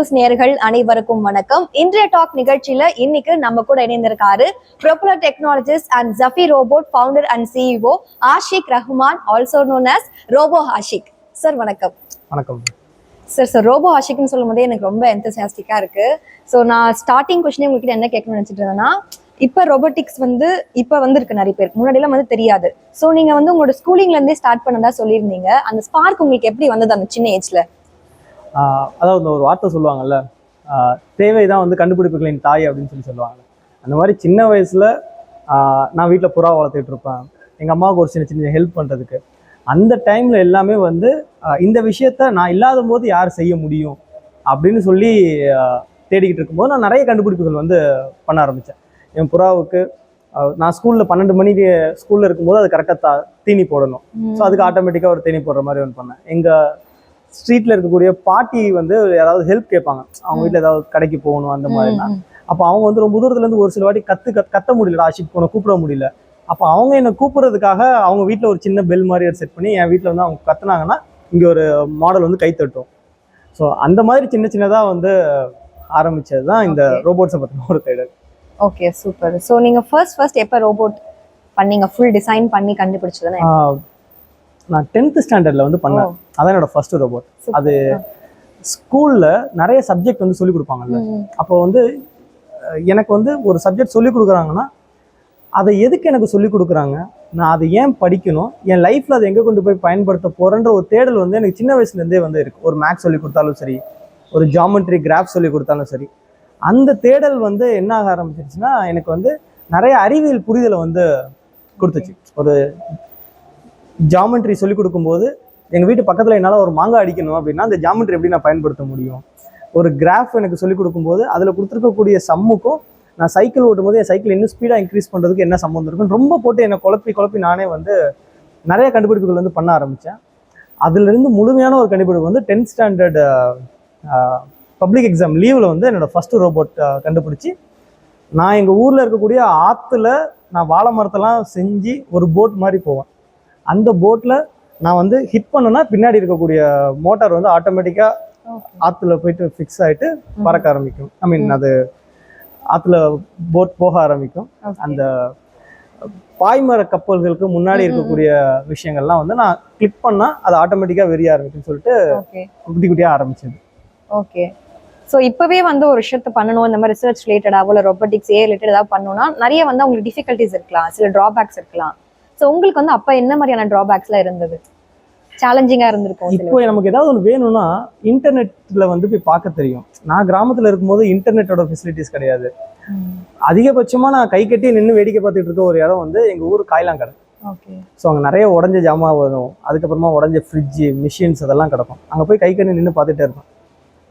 News நேர்கள் அனைவருக்கும் வணக்கம். இன்றைய டாக் நிகழ்ச்சியில இன்னைக்கு நம்ம கூட இணைந்திருக்காரு popular technologist and Zafi robot founder and CEO Ashik Rahman also known as robo Ashik sir வணக்கம். வணக்கம். சார் சார் ரோபோ ஆஷிக்னு சொல்லும் போதே எனக்கு ரொம்ப எந்தசியாஸ்டிக்கா இருக்கு. ஸோ நான் ஸ்டார்டிங் கொஸ்டினே உங்ககிட்ட என்ன கேட்கணும்னு நினைச்சிட்டு இருந்தேன்னா இப்போ ரோபோட்டிக்ஸ் வந்து இப்போ வந்திருக்கு நிறைய பேர் முன்னாடிலாம் வந்து தெரியாது. ஸோ நீங்க வந்து உங்களோட ஸ்கூலிங்ல இருந்தே ஸ்டார்ட் பண்ணதா சொல்லியிருந்தீங்க. அந்த ஸ்பார்க் உங்களுக்கு எப்படி வந்தது அந்த சின்ன ஏஜ்ல அதாவது இந்த ஒரு வார்த்தை சொல்லுவாங்கல்ல ஆஹ் தேவைதான் வந்து கண்டுபிடிப்புகளின் தாய் அப்படின்னு சொல்லி சொல்லுவாங்க. அந்த மாதிரி சின்ன வயசுல நான் வீட்டில் புறா வளர்த்துட்டு இருப்பேன். எங்கள் அம்மாவுக்கு ஒரு சின்ன சின்ன ஹெல்ப் பண்ணுறதுக்கு அந்த டைம்ல எல்லாமே வந்து இந்த விஷயத்த நான் இல்லாத போது யார் செய்ய முடியும் அப்படின்னு சொல்லி தேடிக்கிட்டு இருக்கும்போது நான் நிறைய கண்டுபிடிப்புகள் வந்து பண்ண ஆரம்பித்தேன் என் புறாவுக்கு நான் ஸ்கூலில் பன்னெண்டு மணிக்கு ஸ்கூலில் இருக்கும்போது அது கரெக்டாக தீனி போடணும். ஸோ அதுக்கு ஆட்டோமேட்டிக்காக ஒரு தேனி போடுற மாதிரி ஒன்று பண்ணேன். எங்கள் ஸ்ட்ரீட்ல இருக்கக்கூடிய பாட்டி வந்து யாராவது ஹெல்ப் கேட்பாங்க. அவங்க வீட்டில் ஏதாவது கடைக்கு போகணும் அந்த மாதிரினா. அப்போ அவங்க வந்து ரொம்ப தூரத்துல இருந்து ஒரு சில வாட்டி கத்து கத் கத்த முடியல ஆஷிக் போன கூப்பிட முடியல. அப்போ அவங்க என்னை கூப்பிடுறதுக்காக அவங்க வீட்டில் ஒரு சின்ன பெல் மாதிரி செட் பண்ணி என் வீட்டில் வந்து அவங்க கத்துனாங்கன்னா இங்கே ஒரு மாடல் வந்து கை தட்டும். ஸோ அந்த மாதிரி சின்ன சின்னதாக வந்து ஆரம்பிச்சது தான் இந்த. ரோபோட்ஸை பற்றின ஒரு தேடல். ஓகே சூப்பர் ஸோ நீங்க ஃபர்ஸ்ட் ஃபர்ஸ்ட் எப்போ ரோபோட் பண்ணீங்க? ஃபுல் டிசைன் பண்ணி கண்டுபிடிச்சதுன்னு நான் டென்த் ஸ்டாண்டர்ட்ல வந்து பண்ணேன். அதான் என்னோட ஃபர்ஸ்ட் ரோபோட். அது ஸ்கூல்ல நிறைய சப்ஜெக்ட் வந்து சொல்லி கொடுப்பாங்கல்ல. அப்போ வந்து எனக்கு வந்து ஒரு சப்ஜெக்ட் சொல்லி கொடுக்குறாங்கன்னா அதை எதுக்கு எனக்கு சொல்லி கொடுக்குறாங்க? நான் அதை ஏன் படிக்கணும்? என் லைஃப்ல அதை எங்கே கொண்டு போய் பயன்படுத்த போறேன்ற ஒரு தேடல் வந்து எனக்கு சின்ன வயசுல இருந்தே வந்து இருக்கு. ஒரு மேக்ஸ் சொல்லி கொடுத்தாலும் சரி ஒரு ஜாமெட்ரி கிராஃப் சொல்லி கொடுத்தாலும் சரி. அந்த தேடல் வந்து என்ன ஆக ஆரம்பிச்சிருச்சுன்னா எனக்கு வந்து நிறைய அறிவியல் புரிதலை வந்து கொடுத்துச்சு. ஒரு ஜாமெண்ட்ரி சொல்லி கொடுக்கும்போது எங்கள் வீட்டு பக்கத்தில் என்னால் ஒரு மாங்காய் அடிக்கணும் அப்படின்னா அந்த ஜாமெண்ட்ரி எப்படி நான் பயன்படுத்த முடியும்? ஒரு கிராஃப் எனக்கு சொல்லிக் கொடுக்கும்போது அதில் கொடுத்துருக்கக்கூடிய சம்முக்கும் நான் சைக்கிள் ஓட்டும்போது என் சைக்கிள் இன்னும் ஸ்பீடாக இன்க்ரீஸ் பண்ணுறதுக்கு என்ன சம்மந்தம் இருக்குன்னு ரொம்ப போட்டு என்னை குழப்பி குழப்பி நானே வந்து நிறைய கண்டுபிடிப்புகள் வந்து பண்ண ஆரம்பித்தேன் அதுலேருந்து முழுமையான ஒரு கண்டுபிடிப்பு வந்து டென்த் ஸ்டாண்டர்ட் பப்ளிக் எக்ஸாம் லீவில் வந்து என்னோடய ஃபஸ்ட்டு ரோபோட் கண்டுபிடிச்சி நான் எங்கள் ஊரில் இருக்கக்கூடிய ஆற்றுல நான் வாழை மரத்தெல்லாம் செஞ்சு ஒரு போட் மாதிரி போவேன். அந்த போட்டில் நான் வந்து ஹிட் பண்ணேன்னா பின்னாடி இருக்கக்கூடிய மோட்டார் வந்து ஆட்டோமேட்டிக்காக. ஆற்றுல போயிட்டு ஃபிக்ஸ் ஆகிட்டு பறக்க ஆரம்பிக்கும். ஐ மீன் அது ஆற்றுல போட் போக ஆரம்பிக்கும். அந்த பாய்மர கப்பல்களுக்கு முன்னாடி. இருக்கக்கூடிய விஷயங்கள்லாம் வந்து நான் கிளிக் பண்ணால் அது ஆட்டோமேட்டிக்காக வெறிய ஆரம்பிக்கும்னு சொல்லிட்டு குட்டி குட்டியாக ஆரம்பிச்சது. ஓகே ஸோ இப்போவே வந்து ஒரு விஷயத்த பண்ணணும். இந்த மாதிரி ரிசர்ச் ரிலேட்டடாக இல்லை ரொபோட்டிக்ஸ் ஏ ரிலேட்டட் ஏதாவது பண்ணணும்னா நிறைய வந்து அவங்களுக்கு டிஃபிகல்ட்டிஸ் இருக்கலாம். சில ட்ராபேக்ஸ் இருக்கலாம். ஸோ உங்களுக்கு வந்து அப்போ என்ன மாதிரியான ட்ராபேக்ஸ்லாம் இருந்தது? சேலஞ்சிங்காக இருந்திருக்கும் இப்போ நமக்கு ஏதாவது ஒன்று வேணும்னா இன்டர்நெட்ல வந்து போய் பார்க்க தெரியும். நான் கிராமத்துல இருக்கும்போது இன்டர்நெட்டோட ஃபெசிலிட்டிஸ் கிடையாது. அதிகபட்சமா நான் கை கட்டி நின்று வேடிக்கை பார்த்துட்டு இருக்க ஒரு இடம் வந்து எங்க ஊர் காய்லாங்கடை. ஓகே ஸோ அங்கே நிறைய உடஞ்ச ஜாமான் வரும். அதுக்கப்புறமா உடஞ்ச ஃப்ரிட்ஜு மிஷின்ஸ் அதெல்லாம் கிடக்கும். அங்கே போய் கை கட்டி நின்று பார்த்துட்டே இருப்பேன்.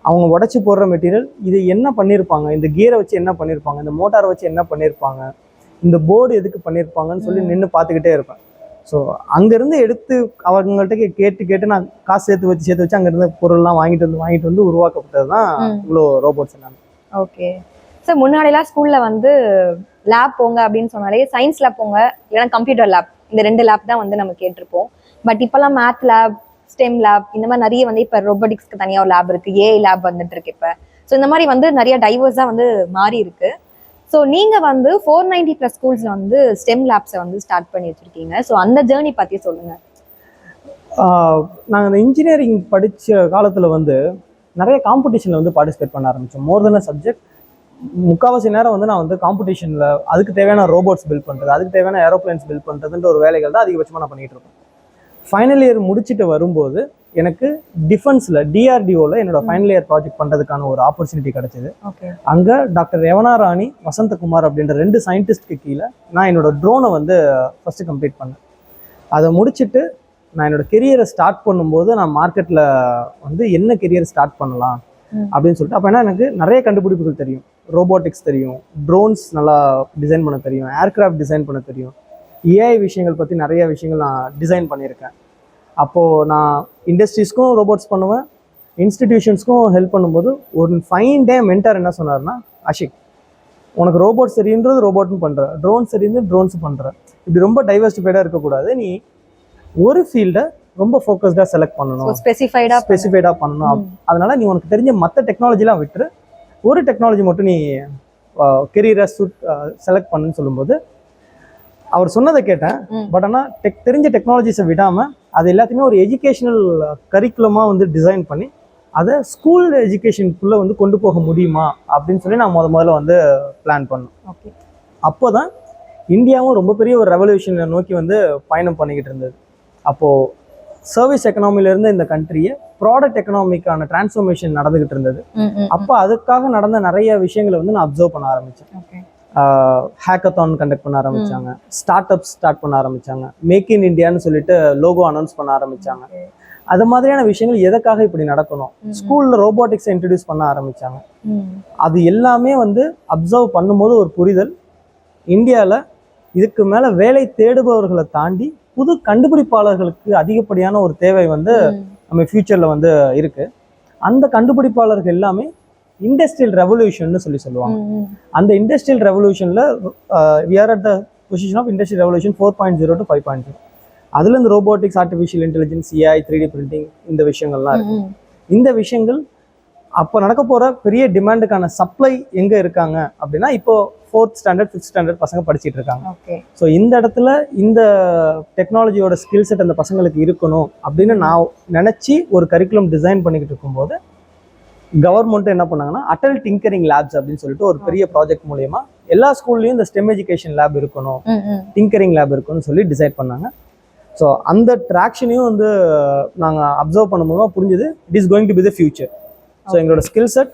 அவங்க உடச்சி போடுற மெட்டீரியல் இது என்ன பண்ணியிருப்பாங்க இந்த கியரை வச்சு என்ன பண்ணியிருப்பாங்க இந்த மோட்டாரை வச்சு என்ன பண்ணியிருப்பாங்க இந்த போர்டு எதுக்கு பண்ணியிருப்பாங்கன்னு சொல்லி. நின்று பார்த்துக்கிட்டே இருப்பேன். ஸோ அங்கேருந்து எடுத்து அவங்கள்ட்ட கேட்டு கேட்டு நான் காசு சேர்த்து வச்சு சேர்த்து வச்சு அங்கேருந்து பொருள்லாம் வாங்கிட்டு வந்து வாங்கிட்டு வந்து உருவாக்கப்பட்டது தான். இவ்வளோ ரோபோட்ஸ் எல்லாமே. ஓகே ஸோ முன்னாடிலாம் ஸ்கூல்ல வந்து லேப் போங்க அப்படின்னு சொன்னாலே சயின்ஸ் லேப் போங்க இல்லைன்னா கம்ப்யூட்டர் லேப் இந்த ரெண்டு லேப் தான் வந்து நம்ம கேட்டிருப்போம். பட் இப்போல்லாம் மேத் லேப் ஸ்டெம் லேப் இந்த மாதிரி நிறைய வந்து இப்போ ரொபோட்டிக்ஸ்க்கு தனியாக ஒரு லேப் இருக்கு ஏஐ லேப் வந்துட்டு இருக்கு இப்போ. ஸோ இந்த மாதிரி வந்து நிறைய டைவர்ஸாக வந்து மாறி இருக்கு ஸோ நீங்கள் வந்து ஃபோர் நைன்டி ப்ளஸ் ஸ்கூல்ஸ்ல வந்து ஸ்டெம் லேப்ஸை வந்து ஸ்டார்ட் பண்ணி வச்சுருக்கீங்க. ஸோ அந்த ஜேர்னி பற்றி சொல்லுங்கள் நாங்கள் அந்த இன்ஜினியரிங் படித்த காலத்தில் வந்து நிறைய காம்படிஷனில் வந்து பார்ட்டிசிபேட் பண்ண ஆரம்பித்தோம் மோர் தென் சப்ஜெக்ட் முக்கால்வாசி நேரம் வந்து நான் வந்து காம்படிஷனில் அதுக்கு தேவையான ரோபோட்ஸ் பில்ட் பண்ணுறது அதுக்கு தேவையான ஏரோப்ளேன்ஸ் பில்ட் பண்ணுறதுன்ற ஒரு வேலைகள் தான் அதிகபட்சமாக நான் பண்ணிகிட்டு இருக்கேன் ஃபைனல் இயர் முடிச்சுட்டு வரும்போது எனக்கு டிஃபென்ஸில் டிஆர்டிஓவில் என்னோட ஃபைனல் இயர் ப்ராஜெக்ட் பண்ணுறதுக்கான ஒரு ஆப்பர்ச்சுனிட்டி கிடைச்சிது. அங்கே டாக்டர் ரேவனா ராணி வசந்தகுமார் அப்படின்ற ரெண்டு சயின்டிஸ்ட்க்கு கீழே நான் என்னோட ட்ரோனை வந்து ஃபஸ்ட்டு கம்ப்ளீட் பண்ணேன். அதை முடிச்சுட்டு நான் என்னோட கெரியரை ஸ்டார்ட் பண்ணும்போது நான் மார்க்கெட்டில் வந்து என்ன கெரியர் ஸ்டார்ட் பண்ணலாம். அப்படின்னு சொல்லிட்டு அப்போ என்ன எனக்கு நிறைய கண்டுபிடிப்புகள் தெரியும். ரோபோட்டிக்ஸ் தெரியும் ட்ரோன்ஸ் நல்லா டிசைன் பண்ண தெரியும் ஏர்கிராஃப்ட் டிசைன் பண்ண தெரியும். ஏஐ விஷயங்கள் பற்றி நிறைய விஷயங்கள் நான் டிசைன் பண்ணியிருக்கேன். அப்போது நான் இண்டஸ்ட்ரீஸ்க்கும் ரோபோட்ஸ் பண்ணுவேன் இன்ஸ்டிடியூஷன்ஸ்க்கும் ஹெல்ப் பண்ணும்போது ஒரு ஃபைன் டே மென்டார் என்ன சொன்னார்னா அஷிக் உனக்கு ரோபோட் சரின்றது ரோபோட்னு பண்ணுற ட்ரோன் சரின்னு ட்ரோன்ஸ் பண்ணுற இப்படி ரொம்ப டைவர்சிஃபைடாக இருக்கக்கூடாது. நீ ஒரு ஃபீல்டை ரொம்ப ஃபோக்கஸ்டாக செலக்ட் பண்ணணும். ஸ்பெசிஃபைடா ஸ்பெசிஃபைடாக பண்ணணும். அதனால நீ உனக்கு தெரிஞ்ச மற்ற டெக்னாலஜிலாம் விட்டுரு. ஒரு டெக்னாலஜி மட்டும் நீ கெரியரை சூட் செலக்ட் பண்ணுன்னு சொல்லும்போது அவர் சொன்னதை கேட்டேன். பட் ஆனால் டெக் தெரிஞ்ச டெக்னாலஜிஸை விடாமல் அது எல்லாத்தையுமே ஒரு எஜுகேஷனல் கரிக்குலமாக வந்து டிசைன் பண்ணி அதை ஸ்கூல் எஜுகேஷனுக்குள்ளே வந்து கொண்டு போக முடியுமா அப்படின்னு சொல்லி நான் முத முதல்ல வந்து பிளான் பண்ணேன் ஓகே அப்போ தான் இந்தியாவும் ரொம்ப பெரிய ஒரு ரெவல்யூஷனை நோக்கி வந்து பயணம் பண்ணிக்கிட்டு இருந்தது. அப்போது சர்வீஸ் எக்கனாமிலேருந்து இந்த கண்ட்ரியை ப்ராடக்ட் எக்கனாமிக்கான டிரான்ஸ்ஃபர்மேஷன் நடந்துகிட்டு இருந்தது. அப்போ அதுக்காக நடந்த நிறைய விஷயங்களை வந்து நான் அப்சர்வ் பண்ண ஆரம்பித்தேன் ஓகே ஹேக்கத்தான் கண்டக்ட் பண்ண ஆரம்பிச்சாங்க. ஸ்டார்ட் அப்ஸ் ஸ்டார்ட் பண்ண ஆரம்பிச்சாங்க. மேக் இன் இந்தியான்னு சொல்லிட்டு லோகோ அனௌன்ஸ் பண்ண ஆரம்பிச்சாங்க. அது மாதிரியான விஷயங்கள் எதுக்காக இப்படி நடக்கணும்? ஸ்கூல்ல ரோபோட்டிக்ஸை இன்ட்ரடியூஸ் பண்ண ஆரம்பிச்சாங்க. அது எல்லாமே வந்து அப்சர்வ் பண்ணும்போது ஒரு புரிதல். இந்தியாவில் இதுக்கு மேலே வேலை தேடுபவர்களை தாண்டி புது கண்டுபிடிப்பாளர்களுக்கு அதிகப்படியான ஒரு தேவை வந்து நம்ம ஃபியூச்சரில் வந்து இருக்கு. அந்த கண்டுபிடிப்பாளர்கள் எல்லாமே இண்டஸ்ட்ரியல் ரெவல்யூஷன் சொல்லி சொல்லுவாங்க. அந்த industrial ரெவல்யூஷனில் we are at the position of industrial revolution four point zero to five point zero அதுல இந்த robotics artificial intelligence AI three D printing இந்த விஷயங்கள்லாம் இருக்கு. இந்த விஷயங்கள் அப்போ நடக்க போற பெரிய டிமாண்டுக்கான சப்ளை எங்க இருக்காங்க அப்படின்னா இப்போ ஃபோர்த் ஸ்டாண்டர்ட் ஃபிஃப்த் ஸ்டாண்டர்ட் பசங்க படிச்சிட்டு இருக்காங்க. ஸோ இந்த இடத்துல இந்த டெக்னாலஜியோட ஸ்கில் செட் அந்த பசங்களுக்கு இருக்கணும் அப்படின்னு நான் நினச்சி ஒரு கரிக்குலம் டிசைன் பண்ணிக்கிட்டு இருக்கும்போது கவர்மெண்ட் என்ன பண்ணாங்கன்னா அட்டல் டிங்கரிங் லேப்ஸ் அப்படின்னு சொல்லிட்டு ஒரு பெரிய ப்ராஜெக்ட் மூலியமா எல்லா ஸ்கூல்லையும் இந்த ஸ்டெம் எஜுகேஷன் லேப் இருக்கணும் டிங்கரிங் லேப் இருக்குன்னு சொல்லி டிசைட் பண்ணாங்க. ஸோ அந்த ட்ராக்ஷனையும் வந்து நாங்கள் அப்சர்வ் பண்ணும்போது புரிஞ்சுது it is going to be the future so எங்களோட ஸ்கில் செட்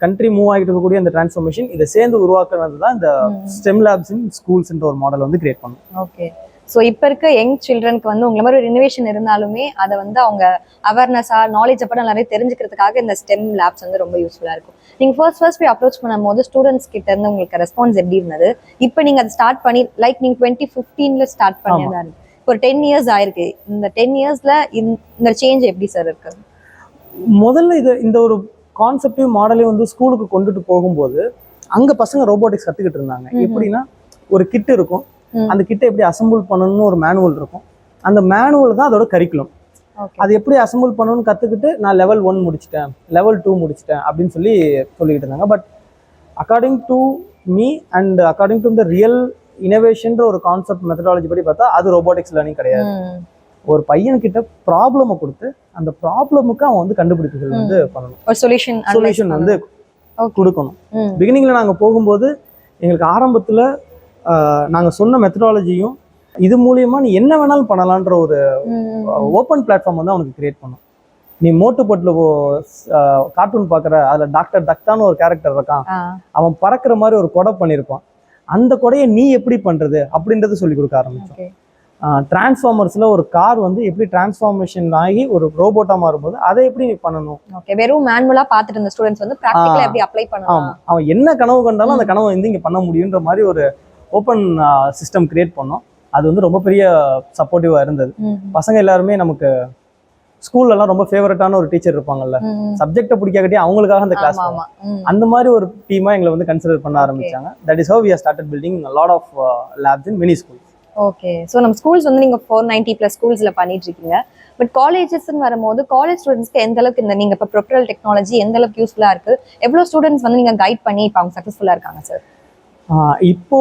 கண்ட்ரி மூவ் ஆகிட்டு இருக்கக்கூடிய அந்த டிரான்ஸ்ஃபர்மேஷன் இதை சேர்ந்து உருவாக்குறது தான் இந்த ஸ்டெம் லேப்ஸ் இன் ஸ்கூல்ஸ்ன்ற ஒரு மாடல் வந்து கிரியேட் பண்ணோம். ஓகே ஸோ இப்போ இருக்க யங் சில்ட்ரனுக்கு வந்து உங்களை மாதிரி ஒரு இனோவேஷன் இருந்தாலுமே அதை வந்து அவங்க அவேர்னஸா நாலேஜ் அப்போ நிறைய தெரிஞ்சுக்கிறதுக்காக இந்த ஸ்டெம் லேப்ஸ் வந்து ரொம்ப யூஸ்ஃபுல்லா இருக்கும். நீங்க ஃபர்ஸ்ட் ஃபர்ஸ்ட் போய் அப்ரோச் பண்ணும்போது ஸ்டூடெண்ட்ஸ் கிட்ட இருந்து உங்களுக்கு ரெஸ்பான்ஸ் எப்படி இருந்தது? இப்போ நீங்க அதை ஸ்டார்ட் பண்ணி லைக் நீங்க டுவெண்ட்டி ஃபிஃப்டீன்ல ஸ்டார்ட் இருக்கு. இப்போ ஒரு டென் இயர்ஸ் ஆயிருக்கு. இந்த டென் இயர்ஸ்ல இந்த சேஞ்ச் எப்படி சார் இருக்கு? முதல்ல இது இந்த ஒரு கான்செப்டையும் மாடலையும் வந்து ஸ்கூலுக்கு கொண்டுட்டு போகும்போது அங்க பசங்க ரோபோட்டிக்ஸ் கத்துக்கிட்டு இருந்தாங்க. எப்படின்னா ஒரு கிட் இருக்கும். அந்த கிட்டை எப்படி அசெம்பிள் பண்ணணும்னு ஒரு மேனுவல் இருக்கும். அந்த மேனுவல் தான் அதோட கரிக்குலம் அது எப்படி அசெம்பிள் பண்ணணும்னு கத்துக்கிட்டு நான் லெவல் ஒன் முடிச்சிட்டேன் லெவல் டூ முடிச்சிட்டேன் அப்படின்னு சொல்லி சொல்லிக்கிட்டு இருந்தாங்க. But according to me and according to the real இனோவேஷன்ற ஒரு கான்செப்ட் மெத்தடாலஜி படி பார்த்தா அது ரோபோட்டிக்ஸ் லேர்னிங் கிடையாது. ஒரு பையன்கிட்ட ப்ராப்ளமை கொடுத்து அந்த ப்ராப்ளமுக்கு அவன் வந்து கண்டுபிடிப்புகள் வந்து பண்ணணும். ஒரு சொல்யூஷன் சொல்யூஷன் வந்து. கொடுக்கணும். பிகினிங்ல நாங்க போகும்போது எங்களுக்கு ஆரம்பத்துல ஆஹ், நாங்க சொன்ன மெத்தடாலஜியும் இது மூலியமா நீ என்ன வேணாலும் பண்ணலான்ற ஒரு ஓப்பன் பிளாட்ஃபார்ம் வந்து அவனுக்கு கிரியேட் பண்ணும். நீ மோட்டு பட்டில் கார்ட்டூன் பார்க்குற அதில் டாக்டர் டக்டான்னு ஒரு கேரக்டர் இருக்கான். அவன் பறக்கிற மாதிரி ஒரு கொடை பண்ணியிருப்பான். அந்த கொடையை நீ எப்படி பண்றது அப்படின்றத சொல்லி கொடுக்க ஆரம்பிச்சோம் டிரான்ஸ்ஃபார்மர்ஸ்ல ஒரு கார் வந்து எப்படி டிரான்ஸ்ஃபார்மேஷன் ஆகி ஒரு ரோபோட்டா மாறும்போது அதை எப்படி நீ பண்ணணும்? ஓகே வெறும் மேனுவலா பார்த்துட்டு இருந்த ஸ்டூடெண்ட்ஸ் வந்து ப்ராக்டிகலா. எப்படி அப்ளை பண்ணலாம்? அவன் என்ன கனவு கண்டாலும் அந்த கனவை வந்து இங்க பண்ண முடியுன்ற மாதிரி ஒரு ஓப்பன் சிஸ்டம் கிரியேட் பண்ணோம். அது வந்து ரொம்ப பெரிய சப்போர்ட்டிவா இருந்தது. பசங்க எல்லாருமே நமக்கு ஸ்கூல்ல எல்லாம் ரொம்ப ஃபேவரட்டான ஒரு டீச்சர் இருப்பாங்கல்ல. சப்ஜெக்ட பிடிக்காட்டி அவங்களுக்காக அந்த கிளாஸ். அந்த மாதிரி ஒரு டீமா எங்களை வந்து கன்சிடர் பண்ண ஆரம்பிச்சாங்க. That is how we started building lot of labs in mini school okay so நம்ம ஸ்கூல்ஸ் வந்து நீங்க ஃபோர் நைன்டி பிளஸ் ஸ்கூல்ஸ்ல பண்ணிட்டு இருக்கீங்க. பட் காலேஜஸ்ன்னு வரும்போது காலேஜ் ஸ்டூடெண்ட்ஸ்க்கு எந்த அளவுக்கு இந்த நீங்க இப்போ ப்ரொப்ரல் டெக்னாலஜி எந்த அளவுக்கு யூஸ்ஃபுல்லா இருக்கு? எவ்வளவு ஸ்டூடெண்ட்ஸ் வந்து நீங்க கைட் பண்ணி இப்போ அவங்க சக்ஸஸ்ஃபுல்லா இருக்காங்க சார் இப்போ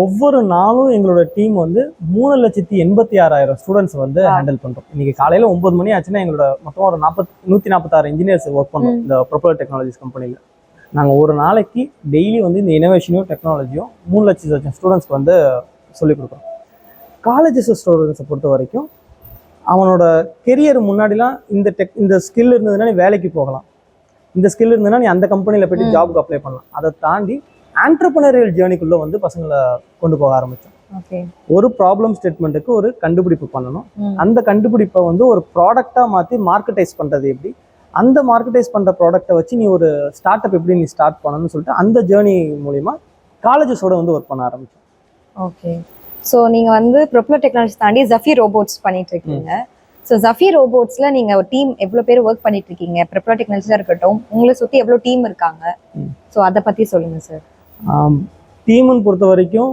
ஒவ்வொரு நாளும் எங்களோட டீம் வந்து மூணு லட்சத்தி எண்பத்தி ஆறாயிரம் ஸ்டூடெண்ட்ஸ் வந்து. ஹேண்டில் பண்றோம் இன்னைக்கு காலையில ஒன்பது மணி ஆச்சுன்னா எங்களோட மொத்தம் ஒரு நாற்பத் நூத்தி நாற்பத்தாறு இன்ஜினியர்ஸ் ஒர்க் பண்றோம் ம். இந்த ப்ரொப்பலர் டெக்னாலஜிஸ் கம்பெனியில் நாங்கள் ஒரு நாளைக்கு டெய்லி வந்து இந்த இனோவேஷனையும் டெக்னாலஜியும் மூணு லட்சம் லட்சம் ஸ்டூடெண்ட்ஸ்க்கு வந்து சொல்லிக் கொடுக்குறோம் காலேஜஸ் ஸ்டூடெண்ட்ஸை பொறுத்த வரைக்கும் அவனோட கெரியர் முன்னாடிலாம் இந்த டெக் இந்த ஸ்கில் இருந்ததுன்னா நீ வேலைக்கு போகலாம் இந்த ஸ்கில் இருந்ததுன்னா நீ அந்த கம்பெனியில் போயிட்டு. ஜாபுக்கு அப்ளை பண்ணலாம் அதை தாண்டி ஆண்டர்பனரியல் ஜேர்னிக்குள்ளே வந்து பசங்களை கொண்டு போக ஆரம்பித்தோம் ஓகே ஒரு ப்ராப்ளம் ஸ்டேட்மெண்ட்டுக்கு ஒரு கண்டுபிடிப்பு பண்ணணும். அந்த கண்டுபிடிப்பை வந்து ஒரு ப்ராடக்டாக மாற்றி மார்க்கெட்டைஸ் பண்ணுறது எப்படி? அந்த மார்க்கெட்டைஸ் பண்ணுற ப்ராடக்ட்டை வச்சு நீ ஒரு ஸ்டார்ட் அப் எப்படி நீ ஸ்டார்ட் பண்ணணும்னு சொல்லிட்டு அந்த ஜேர்னி மூலிமா காலேஜஸோட வந்து ஒர்க் பண்ண ஆரம்பிச்சோம். ஓகே ஸோ நீங்க வந்து ப்ரொப்ளர் டெக்னாலஜி தாண்டி ஜஃபி ரோபோட்ஸ் பண்ணிட்டு இருக்கீங்க. ஸோ ஜஃபி ரோபோட்ஸ்ல நீங்க ஒரு டீம் எவ்வளவு பேர் ஒர்க் பண்ணிட்டு இருக்கீங்க? ப்ரொப்ளர் டெக்னாலஜியா இருக்கட்டும் உங்களை சுத்தி எவ்வளவு டீம் இருக்காங்க. ஸோ அதை பத்தி சொல்லுங்க சார் ஆம், டீம்னு பொறுத்த வரைக்கும்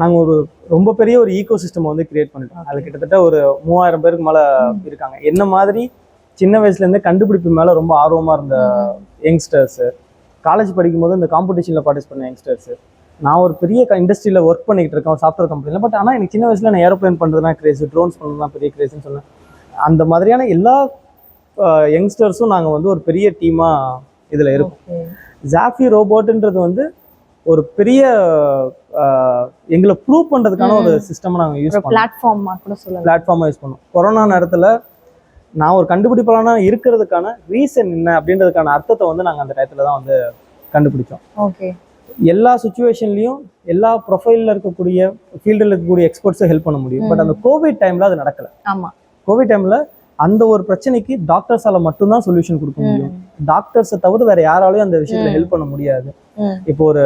நாங்கள் ஒரு ரொம்ப பெரிய ஒரு ஈகோ சிஸ்டம் வந்து கிரியேட் பண்ணிட்டோம். அது கிட்டத்தட்ட ஒரு மூவாயிரம் பேருக்கு மேலே இருக்காங்க. என்ன மாதிரி சின்ன வயசுலேருந்தே கண்டுபிடிப்பு மேலே ரொம்ப ஆர்வமாக இருந்த யங்ஸ்டர்ஸு காலேஜ் படிக்கும்போது இந்த காம்படிஷனில் பார்ட்டிசிபேட் பண்ண யங்ஸ்டர்ஸு நான் ஒரு பெரிய இண்டஸ்ட்ரியில் ஒர்க் பண்ணிக்கிட்டு இருக்கேன் சாஃப்ட்வேர் கம்பெனியில் பட் ஆனால் எனக்கு சின்ன வயசில் நான் ஏரோப்ளேன் பண்ணுறதுனா கிரேஸ் ட்ரோன்ஸ் பண்ணுறதுனா பெரிய கிரேஸ்னு சொன்னேன். அந்த மாதிரியான எல்லா யங்ஸ்டர்ஸும் நாங்கள் வந்து ஒரு பெரிய டீமாக இதில் இருக்கோம். ஜாஃபி ரோபோட்டுன்றது வந்து ஒரு பெரிய எங்களை ப்ரூவ் பண்ணுறதுக்கான ஒரு சிஸ்டம் நாங்கள் யூஸ் பண்ணோம். பிளாட்ஃபார்மா கூட சொல்லலாம். பிளாட்ஃபார்மாக யூஸ் பண்ணோம். கொரோனா நேரத்தில் நான் ஒரு கண்டுபிடிப்பாளனா இருக்கிறதுக்கான ரீசன் என்ன அப்படின்றதுக்கான அர்த்தத்தை வந்து நாங்கள் அந்த டயத்தில் தான் வந்து கண்டுபிடிச்சோம். ஓகே எல்லா சுச்சுவேஷன்லையும் எல்லா ப்ரொஃபைலில் இருக்கக்கூடிய ஃபீல்டில் இருக்கக்கூடிய எக்ஸ்பர்ட்ஸும் ஹெல்ப் பண்ண முடியும். பட் அந்த கோவிட் டைமில் அது நடக்கல. ஆமா. கோவிட் டைமில் அந்த ஒரு பிரச்சனைக்கு டாக்டர்ஸால மட்டும்தான் சொல்யூஷன் கொடுக்க முடியும் டாக்டர்ஸை தவிர வேற யாராலையும் அந்த விஷயத்துல. ஹெல்ப் பண்ண முடியாது. இப்போ ஒரு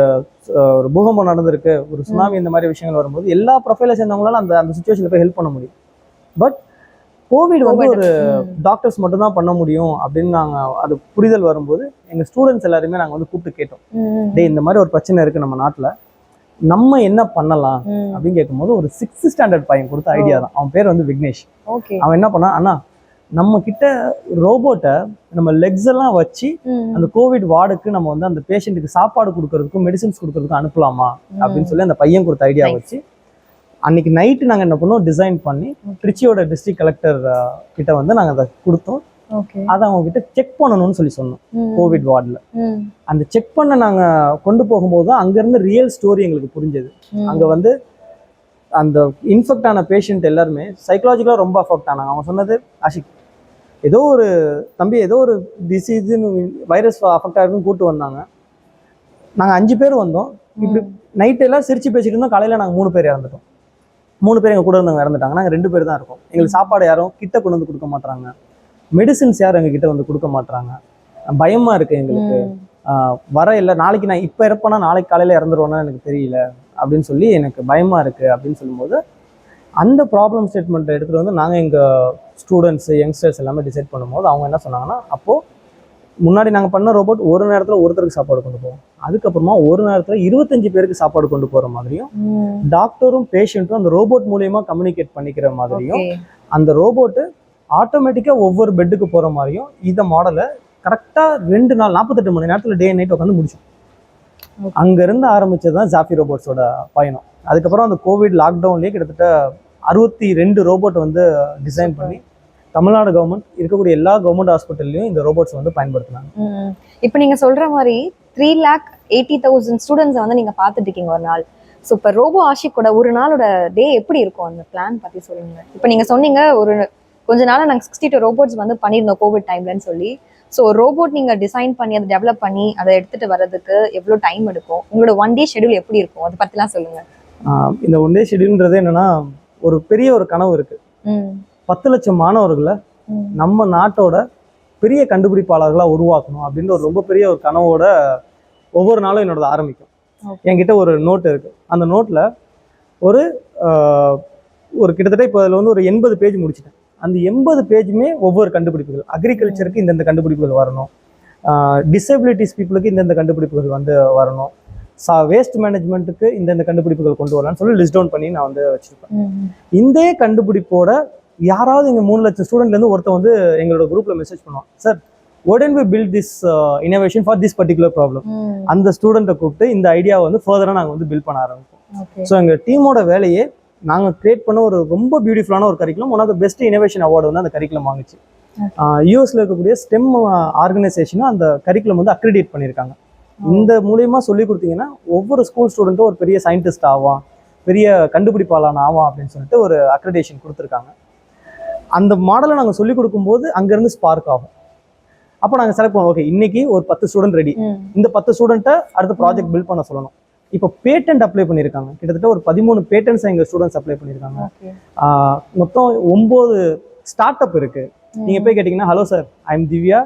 ஒரு பூகம்பம் நடந்திருக்கு ஒரு சுனாமி இந்த மாதிரி விஷயங்கள் வரும்போது எல்லா ப்ரொஃபைல சேர்ந்தவங்களால அந்த அந்த சுச்சுவேஷன்ல போய் ஹெல்ப் பண்ண முடியும் பட் கோவிட் வந்து. ஒரு. டாக்டர்ஸ் மட்டும் தான் பண்ண முடியும் அப்படின்னு நாங்க அது புரிதல் வரும்போது எங்க ஸ்டூடெண்ட்ஸ் எல்லாருமே நாங்க வந்து கூப்பிட்டு கேட்டோம். டேய் இந்த மாதிரி ஒரு பிரச்சனை இருக்கு நம்ம நாட்டுல நம்ம என்ன பண்ணலாம். அப்படின்னு கேட்கும்போது ஒரு சிக்ஸ்த் ஸ்டாண்டர்ட் பையன் கொடுத்த ஐடியா தான் அவன் பேர் வந்து விக்னேஷ் அவன் என்ன பண்ணான் அண்ணா நம்ம கிட்ட ரோபோட்டை நம்ம லெக்ஸ் எல்லாம் வச்சு. அந்த கோவிட் வார்டுக்கு நம்ம வந்து அந்த பேஷண்ட்டுக்கு சாப்பாடு கொடுக்கறதுக்கும் மெடிசின்ஸ் கொடுக்கறதுக்கும் அனுப்பலாமா அப்படின்னு சொல்லி அந்த பையன் கொடுத்த ஐடியா. வச்சு அன்னைக்கு நைட்டு நாங்கள் என்ன பண்ணோம் டிசைன் பண்ணி திருச்சியோட டிஸ்ட்ரிக்ட் கலெக்டர் கிட்ட வந்து நாங்கள் அதை கொடுத்தோம் அதை அவங்க கிட்ட செக் பண்ணணும்னு சொல்லி சொன்னோம். கோவிட் வார்டில். அந்த செக் பண்ண நாங்கள் கொண்டு போகும்போது தான் அங்கேருந்து ரியல் ஸ்டோரி எங்களுக்கு புரிஞ்சது. அங்கே வந்து அந்த இன்ஃபெக்ட் ஆன பேஷண்ட் எல்லாருமே சைக்கலாஜிக்கலாக ரொம்ப அஃபெக்ட் ஆனாங்க அவங்க சொன்னது ஆஷிக் ஏதோ ஒரு தம்பி ஏதோ ஒரு டிசீஸ்னு வைரஸ் அஃபெக்ட் ஆகிருக்குன்னு கூட்டு வந்தாங்க. நாங்கள் அஞ்சு பேர் வந்தோம். இப்படி நைட் எல்லாம் சிரிச்சு பேசிட்டு இருந்தோம். காலையில் நாங்கள் மூணு பேர் இறந்துட்டோம். மூணு பேர் எங்கள் கூட இருந்தவங்க இறந்துட்டாங்க. நாங்கள் ரெண்டு பேர் தான் இருக்கோம். எங்களுக்கு சாப்பாடு யாரும் கிட்ட கொண்டு வந்து கொடுக்க மாட்றாங்க. மெடிசின்ஸ் யாரும் எங்கள் கிட்ட வந்து கொடுக்க மாட்றாங்க. பயமா இருக்கு எங்களுக்கு. வர இல்லை நாளைக்கு நான் இப்போ இருப்பேனா நாளைக்கு காலையில் இறந்துருவேன்னா எனக்கு தெரியல அப்படின்னு சொல்லி எனக்கு பயமா இருக்கு அப்படின்னு சொல்லும்போது அந்த ப்ராப்ளம் ஸ்டேட்மெண்ட்டை எடுத்துகிட்டு வந்து நாங்கள் எங்கள் ஸ்டூடெண்ட்ஸ் யங்ஸ்டர்ஸ் எல்லாமே டிசைட் பண்ணும்போது அவங்க என்ன சொன்னாங்கன்னா அப்போது முன்னாடி நாங்கள் பண்ண ரோபோட் ஒரு நேரத்தில் ஒருத்தருக்கு சாப்பாடு கொண்டு போவோம் அதுக்கப்புறமா ஒரு நேரத்தில் இருபத்தஞ்சு பேருக்கு சாப்பாடு கொண்டு போகிற மாதிரியும். டாக்டரும் பேஷண்ட்டும் அந்த ரோபோட் மூலியமா கம்யூனிகேட் பண்ணிக்கிற மாதிரியும். அந்த ரோபோட்டு ஆட்டோமேட்டிக்காக ஒவ்வொரு பெட்டுக்கு போகிற மாதிரியும் இந்த மாடலை கரெக்டாக ரெண்டு நாள் நாற்பத்தெட்டு மணி நேரத்தில் டே நைட் உட்காந்து முடிச்சோம். அங்கேருந்து ஆரம்பிச்சது தான் ஜாஃபி ரோபோட்ஸோட பயணம் அதுக்கப்புறம் அந்த கோவிட் லாக்டவுன்லேயே கிட்டத்தட்ட அறுபத்தி ரெண்டு ரோபோட் வந்து டிசைன் பண்ணி தமிழ்நாடு கவர்மெண்ட் இருக்கக்கூடிய எல்லா கவர்மெண்ட் ஹாஸ்பிட்டல்லையும் இந்த ரோபோட்ஸ் வந்து பயன்படுத்தினாங்க. இப்போ நீங்க சொல்ற மாதிரி three lakh eighty thousand students வந்து நீங்க பார்த்துட்டு இருக்கீங்க ஒரு நாள். ஸோ இப்போ ரோபோ ஆஷிக்கோட ஒரு நாளோட டே எப்படி இருக்கும்? அந்த பிளான் பத்தி சொல்லுங்க. இப்போ நீங்க சொன்னீங்க ஒரு கொஞ்ச நாளா நாங்கள் சிக்ஸ்டி டூ ரோபோட்ஸ் வந்து பண்ணியிருந்தோம் கோவிட் டைம்லன்னு சொல்லி. ஸோ ரோபோட் நீங்க டிசைன் பண்ணி அதை டெவலப் பண்ணி அதை எடுத்துட்டு வர்றதுக்கு எவ்வளோ டைம் எடுக்கும்? உங்களோட ஒன் டே ஷெடியூல் எப்படி இருக்கும்? அதை பத்திலாம் சொல்லுங்க. ஆஹ் இந்த ஒன் டே ஷெடியூல்ன்றது என்னன்னா ஒரு பெரிய ஒரு கனவு இருக்கு. ம். பத்து லட்சம் மாணவர்களை. நம்ம நாட்டோட பெரிய கண்டுபிடிப்பாளர்களாக உருவாக்கணும் அப்படின்ற ஒரு ரொம்ப பெரிய ஒரு கனவோட ஒவ்வொரு நாளும் என்னோட ஆரம்பிக்கும். என்கிட்ட ஒரு நோட் இருக்கு. அந்த நோட்டில் ஒரு ஒரு கிட்டத்தட்ட இப்போ அதில் வந்து ஒரு எண்பது பேஜ் முடிச்சிட்டேன். அந்த எண்பது பேஜுமே ஒவ்வொரு கண்டுபிடிப்புகள். அக்ரிகல்ச்சருக்கு இந்தந்த கண்டுபிடிப்புகள் வரணும். டிசபிலிட்டிஸ் பீப்புளுக்கு இந்தந்த கண்டுபிடிப்புகள் வந்து வரணும். சா வேஸ்ட் மேனேஜ்மெண்ட்டுக்கு இந்தந்த கண்டுபிடிப்புகள் கொண்டு வரலாம்னு சொல்லி லிஸ்ட் டவுன் பண்ணி நான் வந்து வச்சிருப்பேன். இந்த கண்டுபிடிப்போட யாராவது எங்க மூணு லட்சம் ஸ்டூடெண்ட்ல இருந்து ஒருத்தன் வந்து எங்களோட குரூப்ல மெசேஜ் பண்ணுவான். சார் உடன் we build this innovation for this particular problem அந்த ஸ்டூடெண்ட்டை கூப்பிட்டு இந்த ஐடியாவை வந்து ஃபர்தராக நாங்கள் வந்து பில்ட் பண்ண ஆரம்பிப்போம். ஸோ எங்கள் டீமோட வேலையே நாங்கள் கிரியேட் பண்ண ஒரு ரொம்ப பியூட்டிஃபுல்லான ஒரு curriculum one of the best innovation award வந்து அந்த கரிக்குலம் வாங்குச்சு. யூஎஸ்ல இருக்கக்கூடிய ஸ்டெம் ஆர்கனைசேஷனும் அந்த கரிக்குலம் வந்து அக்ரிடேட் பண்ணியிருக்காங்க. இந்த மூலியமா சொல்லி கொடுத்தீங்கன்னா ஒவ்வொரு ஸ்கூல் ஸ்டூடெண்ட்டும் ஒரு பெரிய சயின்டிஸ்ட் ஆவான் பெரிய கண்டுபிடிப்பாளன் ஆவான் அப்படின்னு சொல்லிட்டு ஒரு அக்ரிடேஷன் கொடுத்துருக்காங்க. அந்த மாடலை நாங்கள் சொல்லி கொடுக்கும்போது அங்கேருந்து ஸ்பார்க் ஆகும். அப்போ நாங்கள் செலக்ட் பண்ணுவோம். ஓகே இன்னைக்கு ஒரு பத்து ஸ்டூடெண்ட் ரெடி இந்த பத்து ஸ்டூடெண்ட்டை அடுத்த ப்ராஜெக்ட் பில்ட் பண்ண சொல்லணும். இப்போ பேட்டன்ட் அப்ளை பண்ணியிருக்காங்க கிட்டத்தட்ட ஒரு பதிமூணு பேட்டன்ஸ் எங்கள் ஸ்டூடெண்ட்ஸ் அப்ளை பண்ணியிருக்காங்க மொத்தம் ஒம்பது ஸ்டார்ட் அப் இருக்கு நீங்க போய் கேட்டீங்கன்னா hello sir I am Divya.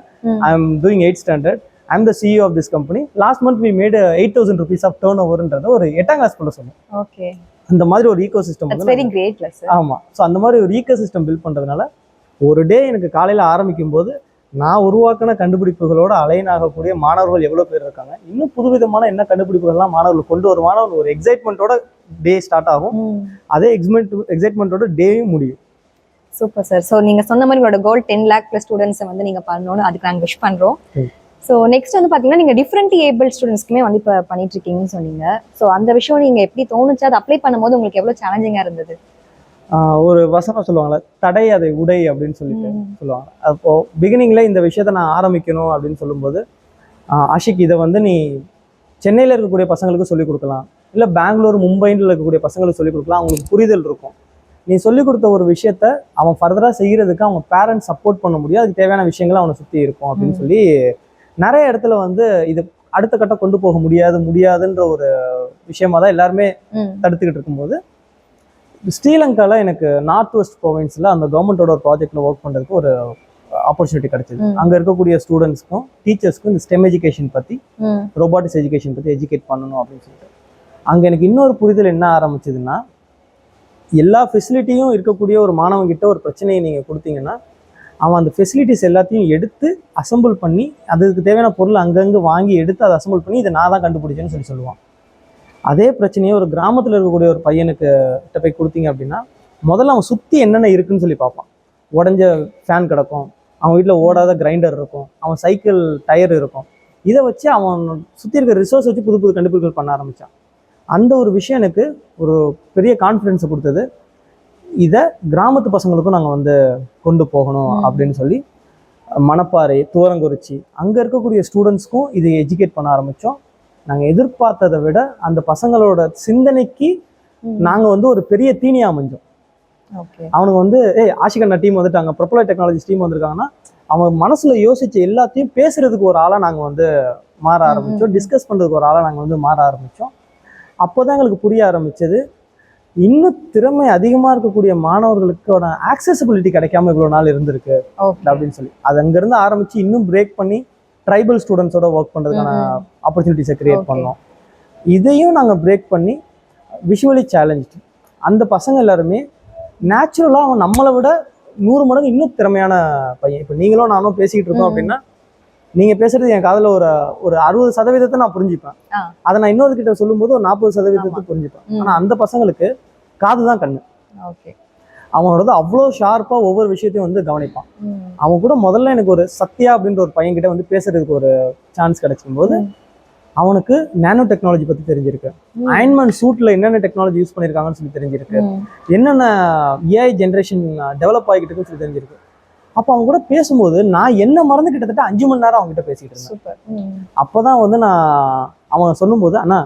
I am doing eight standard I am the CEO of this company last month we made eight thousand rupees of turn ஓவர்ன்றத ஒரு எட்டாம் கிளாஸ் பண்ண சொன்னோம். ஓகே அந்த மாதிரி ஒரு ஈகோ சிஸ்டம் வந்து வெரி கிரேட் சார் ஆமா. So அந்த மாதிரி ஒரு ஈகோ சிஸ்டம் பில்ட் பண்றதுனால ஒரு டே எனக்கு காலையில ஆரம்பிக்கும் போது நான் உருவாக்கின கண்டுபிடிப்புகளோட அலைன் ஆகக்கூடிய மாணவர்கள் எவ்வளோ பேர் இருக்காங்க இன்னும் புதுவிதமான என்ன கண்டுபிடிப்புகள்லாம் மாணவர்கள் கொண்டு வருவான ஒரு எக்ஸைட்மெண்ட்டோட டே ஸ்டார்ட் ஆகும். அதே எக்ஸைட்மெண்ட் எக்ஸைட்மெண்ட்டோட டேயும் முடியும். சூப்பர் சார் ஸோ நீங்க சொன்ன மாதிரி உங்களோட கோல் டென் லேக் ப்ளஸ் ஸ்டூடெண்ட்ஸை வந்து நீங்க பண்ணணும்னு அதுக்கு நாங்கள் விஷ் பண்றோம். ம். ஸோ நெக்ஸ்ட் வந்து பாத்தீங்கன்னா நீங்க டிஃப்ரெண்ட்லி ஏபிள் ஸ்டூடெண்ட்ஸ்க்குமே வந்து இப்போ பண்ணிட்டு இருக்கீங்கன்னு சொன்னீங்க. ஸோ அந்த விஷயம் நீங்க எப்படி தோணுச்சு? அதை அப்ளை பண்ணும்போது உங்களுக்கு எவ்வளவு சேலஞ்சிங்கா இருந்தது? ஒரு வசனம் சொல்லுவாங்கல்ல தடை அதை உடை அப்படின்னு சொல்லிட்டு. சொல்லுவாங்க. அப்போ பிகினிங்ல இந்த விஷயத்த நான் ஆரம்பிக்கணும் அப்படின்னு சொல்லும்போது ஆஷிக் இதை வந்து நீ சென்னையில் இருக்கக்கூடிய பசங்களுக்கு சொல்லிக் கொடுக்கலாம். இல்லை பெங்களூர் மும்பையில் இருக்கக்கூடிய பசங்களுக்கு சொல்லிக் கொடுக்கலாம். அவங்களுக்கு புரிதல் இருக்கும். நீ சொல்லிக் கொடுத்த ஒரு விஷயத்த அவன் ஃபர்தராக செய்யறதுக்கு அவங்க பேரண்ட்ஸ் சப்போர்ட் பண்ண முடியும். அதுக்கு தேவையான விஷயங்கள் அவனை சுற்றி இருக்கும் அப்படின்னு. சொல்லி நிறைய இடத்துல வந்து இது அடுத்த கட்டம் கொண்டு போக முடியாது முடியாதுன்ற ஒரு விஷயமா தான் எல்லாருமே. தடுத்துக்கிட்டு இருக்கும்போது ஸ்ரீலங்கால எனக்கு நார்த் வெஸ்ட் ப்ரொவின்ஸில் அந்த கவர்மெண்டோட ஒரு ப்ராஜெக்ட்ல ஒர்க் பண்ணுறதுக்கு ஒரு ஆப்பர்ச்சுனிட்டி கிடைச்சது. அங்கே இருக்கக்கூடிய ஸ்டூடெண்ட்ஸ்க்கும் டீச்சர்ஸ்க்கும் இந்த ஸ்டெம் எஜுகேஷன் பற்றி ம். ரோபாட்டிக்ஸ் எஜுகேஷன் பற்றி எஜுகேட் பண்ணணும் அப்படின்னு சொல்லிட்டு அங்கே எனக்கு இன்னொரு புரிதல் என்ன ஆரம்பிச்சதுன்னா எல்லா ஃபெசிலிட்டியும் இருக்கக்கூடிய ஒரு மாணவன் கிட்ட ஒரு பிரச்சனையை நீங்கள் கொடுத்தீங்கன்னா அவன் அந்த ஃபெசிலிட்டிஸ் எல்லாத்தையும் எடுத்து அசெம்பிள் பண்ணி அதுக்கு தேவையான பொருள் அங்கங்கே வாங்கி எடுத்து அதை அசம்பிள் பண்ணி இதை நான் தான் கண்டுபிடிச்சேன்னு சொல்லி சொல்லுவான். அதே பிரச்சனையை ஒரு கிராமத்தில் இருக்கக்கூடிய ஒரு பையனுக்கு கிட்ட போய் கொடுத்தீங்க அப்படின்னா முதல்ல அவன் சுற்றி என்னென்ன இருக்குன்னு சொல்லி பார்ப்பான். உடஞ்ச ஃபேன் கிடக்கும் அவன் வீட்டில் ஓடாத கிரைண்டர் இருக்கும் அவன் சைக்கிள் டயர் இருக்கும். இதை வச்சு அவன் சுற்றி இருக்கிற ரிசோர்ஸ் வச்சு புது புது கண்டுபிடிப்புகள் பண்ண ஆரம்பித்தான் அந்த ஒரு விஷயம் எனக்கு ஒரு பெரிய கான்ஃபிடென்ஸை கொடுத்தது. இதை கிராமத்து பசங்களுக்கும் நாங்கள் வந்து கொண்டு போகணும். அப்படின்னு சொல்லி மணப்பாறை தூரங்குறிச்சி அங்கே இருக்கக்கூடிய ஸ்டூடெண்ட்ஸ்க்கும் இதை எஜுகேட் பண்ண ஆரம்பித்தோம் நாங்கள் எதிர்பார்த்ததை விட அந்த பசங்களோட சிந்தனைக்கு. நாங்கள் வந்து ஒரு பெரிய தீனியா அமைஞ்சோம் அவனுக்கு வந்து ஏய் ஆஷிகண்ணா டீம் வந்துட்டாங்க ப்ரொப்பலர் டெக்னாலஜிஸ் டீம் வந்திருக்காங்கன்னா அவன் மனசுல யோசிச்ச எல்லாத்தையும் பேசுறதுக்கு ஒரு ஆளா நாங்க வந்து மாற ம், ஆரம்பிச்சோம் ம். டிஸ்கஸ் பண்றதுக்கு ஒரு ஆளா நாங்க வந்து மாற ஆரம்பிச்சோம் அப்போதான் எங்களுக்கு புரிய ஆரம்பிச்சது இன்னும் திறமை அதிகமா இருக்கக்கூடிய மாணவர்களுக்கான ஆக்சசிபிலிட்டி கிடைக்காம இவ்வளவு நாள் இருந்திருக்கு அப்படின்னு சொல்லி. அது அங்கிருந்து ஆரம்பிச்சு இன்னும் பிரேக் பண்ணி ட்ரைபல் ஸ்டூடெண்ட்ஸோட ஒர்க் பண்றதுக்கான ஆப்பர்ச்சுனிட்டிஸை கிரியேட். பண்ணோம். இதையும் நாங்கள் பிரேக் பண்ணி விஷுவலி சேலஞ்சு அந்த பசங்க எல்லாருமே நேச்சுரலாக அவன் நம்மளை விட நூறு மடங்கு இன்னும் திறமையான பையன். இப்போ நீங்களும் நானும் பேசிக்கிட்டு இருக்கோம். அப்படின்னா நீங்கள் பேசுறது என் காதில் ஒரு ஒரு அறுபது சதவீதத்தை நான் புரிஞ்சுப்பேன். அதை நான் இன்னொரு கிட்ட சொல்லும்போது ஒரு நாற்பது சதவீதத்தை புரிஞ்சுப்பேன். ம். ஆனால் அந்த பசங்களுக்கு காது தான் கண்ணு ஓகே அவனோடது அவ்வளோ ஷார்ப்பாக ஒவ்வொரு விஷயத்தையும் வந்து கவனிப்பான். அவன் கூட முதல்ல எனக்கு ஒரு சத்யா அப்படின்ற ஒரு பையன் கிட்ட வந்து பேசுறதுக்கு ஒரு சான்ஸ் கிடைச்சும் போது. அவனுக்கு நானோ டெக்னாலஜி பத்தி தெரிஞ்சிருக்கு. அயன்மேன் சூட்ல என்னென்ன டெக்னாலஜி யூஸ் பண்ணிருக்காங்கன்னு சொல்லி தெரிஞ்சிருக்கு. என்னென்ன ஏஐ ஜென்ரேஷன் டெவலப் ஆகிட்டு இருக்குன்னு சொல்லி தெரிஞ்சிருக்கு அப்போ அவங்க கூட பேசும்போது நான் என்ன மறந்து கிட்டத்தட்ட அஞ்சு மணி நேரம் அவங்க கிட்ட பேசிட்டு இருந்தேன். அப்போதான் வந்து நான் அவன் சொல்லும்போது அண்ணா